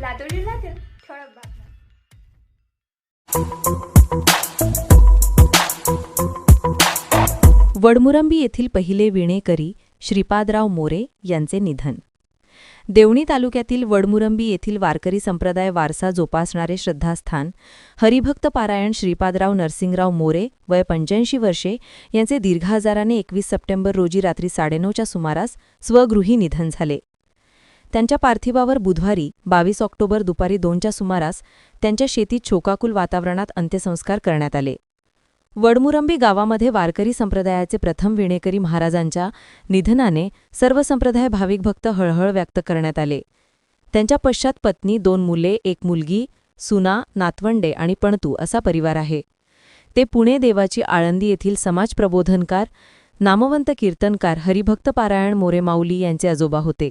लातूर जिल्ह्यातील ठळक बातम्या वडमुरंबी येथील पहिले विणेकरी श्रीपादराव मोरे यांचे निधन. देवणी तालुक्यातील वडमुरंबी येथील वारकरी संप्रदाय वारसा जोपासणारे श्रद्धास्थान हरिभक्त पारायण श्रीपादराव नरसिंगराव मोरे वय पंच्याऐंशी वर्षे यांचे दीर्घ आजाराने एकवीस सप्टेंबर रोजी रात्री साडेनऊच्या सुमारास स्वगृही निधन झाले. त्यांच्या पार्थिवावर बुधवारी बावीस ऑक्टोबर दुपारी दोनच्या सुमारास त्यांच्या शेतीत शोकाकुल वातावरणात अंत्यसंस्कार करण्यात आले. वडमुरंबी गावामध्ये वारकरी संप्रदायाचे प्रथम विणेकरी महाराजांच्या निधनाने सर्व संप्रदाय भाविक भक्त हळहळ व्यक्त करण्यात आले. त्यांच्या पश्चात पत्नी दोन मुले एक मुलगी सुना नातवंडे आणि पणतू असा परिवार आहे. ते पुणे देवाची आळंदी येथील समाज प्रबोधनकार नामवंत कीर्तनकार हरिभक्त पारायण मोरे माऊली यांचे आजोबा होते.